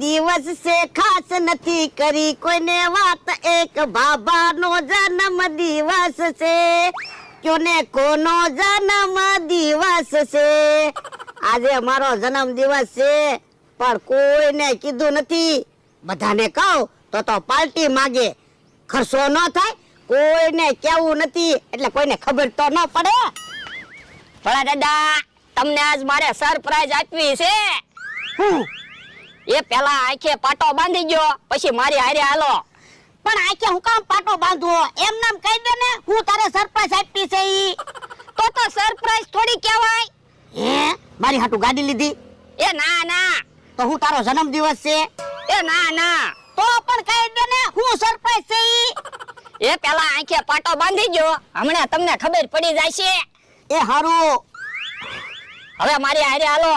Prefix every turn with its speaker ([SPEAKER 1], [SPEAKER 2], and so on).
[SPEAKER 1] દિવસ છે ખાસ નથી કરી કોઈને વાત, એક બાબાનો જન્મ દિવસ છે કોને કોનો જન્મ દિવસ છે આજે અમારો જન્મ દિવસ છે, પણ કોઈને કીધું નથી. બધાને કહું તો તો પાર્ટી માગે. ખર્ચો ન થાય, કોઈને કેવું નથી, એટલે કોઈને ખબર તો ન પડે.
[SPEAKER 2] ભલા દાદા, તમને આજ મારે સરપ્રાઈઝ આપવી છે. પેલા આંખે પાટો બાંધી ગયો પછી મારી હારે હાલો.
[SPEAKER 1] પણ આખે હું કામ પાટો બાંધવો? એમ નામ કહી દે ને હું તારે સરપ્રાઈઝ આપી છે ઈ.
[SPEAKER 2] તો તો સરપ્રાઈઝ થોડી કહેવાય.
[SPEAKER 1] હે? મારી હાટુ ગાડી લીધી?
[SPEAKER 2] એ ના ના.
[SPEAKER 1] તો હું તારો જન્મ દિવસ છે?
[SPEAKER 2] એ ના ના.
[SPEAKER 1] તો પણ કહી દે ને હું સરપ્રાઈઝ છે ઈ.
[SPEAKER 2] એ પેલા આંખે પાટો બાંધી ગયો હમણાં તમને ખબર પડી જાય છે
[SPEAKER 1] એ હારું.
[SPEAKER 2] હવે મારી હારે હાલો.